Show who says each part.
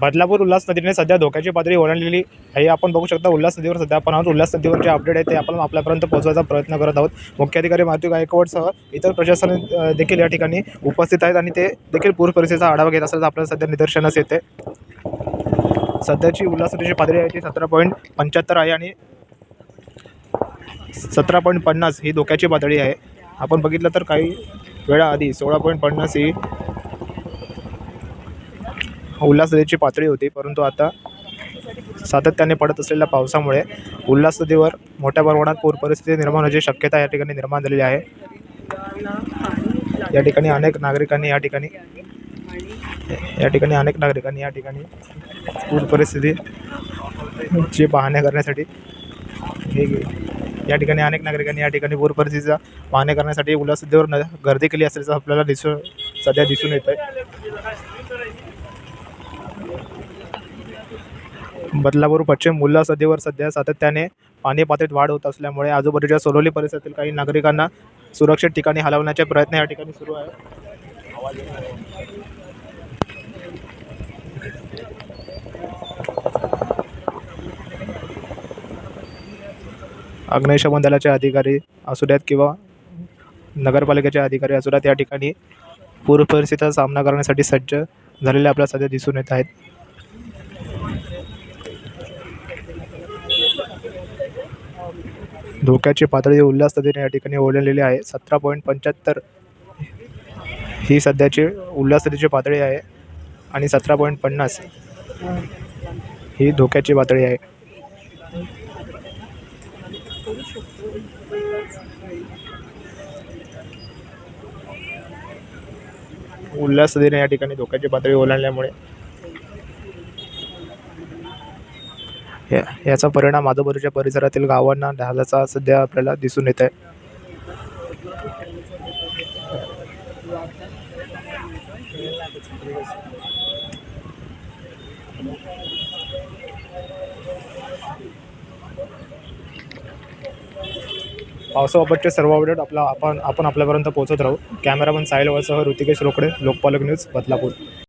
Speaker 1: बदलापूर उल्हास नदीने सध्या धोक्याची पातळी ओलांडलेली आहे. आपण बघू शकता उल्हास नदीवर सध्या आपण आहोत. उल्हास नदीवर जे अपडेट आहे ते आपण आपल्यापर्यंत पोहोचवायचा प्रयत्न करत आहोत. मुख्याधिकारी मारुती गायकवाडसह इतर प्रशासन देखील या ठिकाणी उपस्थित आहेत आणि ते देखील पूर परिस्थितीचा आढावा घेत असल्याचं आपल्याला सध्या निदर्शनास येते. सध्याची उल्हास नदीची पातळी आहे ती सतरा पॉईंट पंच्याहत्तर आहे आणि सतरा पॉईंट पन्नास ही धोक्याची पातळी आहे. आपण बघितलं तर काही वेळाआधी सोळा पॉईंट पन्नास ही उल्हास नदीची पातळी होती परंतु आता सातत्याने पडत असलेल्या पावसामुळे उल्हास नदीवर मोठ्या प्रमाणात पूर परिस्थिती निर्माण होण्याची शक्यता या ठिकाणी निर्माण झालेली आहे. या ठिकाणी अनेक नागरिकांनी या ठिकाणी या ठिकाणी अनेक नागरिकांनी या ठिकाणी पूर परिस्थिती ची पाहणी करण्यासाठी हे- या ठिकाणी अनेक नागरिकांनी या ठिकाणी पूर परिस्थितीचा पाहणी करण्यासाठी उल्हास नदीवर न गर्दी केली असल्याचं आपल्याला दिसून सध्या दिसून येत आहे बदलापूर पश्चिम मुल्ला सदीवर सध्या सातत्याने पाणी पातळीत वाढ होत असल्यामुळे आजूबाजूच्या सोलोली परिसरातील काही नागरिकांना सुरक्षित ठिकाणी हलवण्याचे प्रयत्न या ठिकाणी सुरू आहे अग्निशमन दलाचे अधिकारी असू द्यात किंवा नगरपालिकेचे अधिकारी असू द्यात या ठिकाणी पूर परिस्थितीचा सामना करण्यासाठी सज्ज झालेले आपल्याला सध्या दिसून येत आहेत. धोक्याची पातळी उल्हास नदीने या ठिकाणी ओलांडलेली आहे. सतरा पॉईंट पंच्याहत्तर ही सध्याची उल्हास नदीची पातळी आहे आणि सतरा पॉईंट पन्नास ही धोक्याची पातळी आहे. उल्हास नदीने या ठिकाणी धोक्याची पातळी ओलांडल्यामुळे या याचा परिणाम आजूबाजूच्या परिसरातील गावांना झाल्याचा सध्या आपल्याला दिसून येत आहे. पावसाबाबतचे सर्व अपडेट आपला आपण आपण आपल्यापर्यंत पोहोचत राहू. कॅमेरामन साहिल वळसह ऋतिकेश रोकडे लोकपालक न्यूज बदलापूर.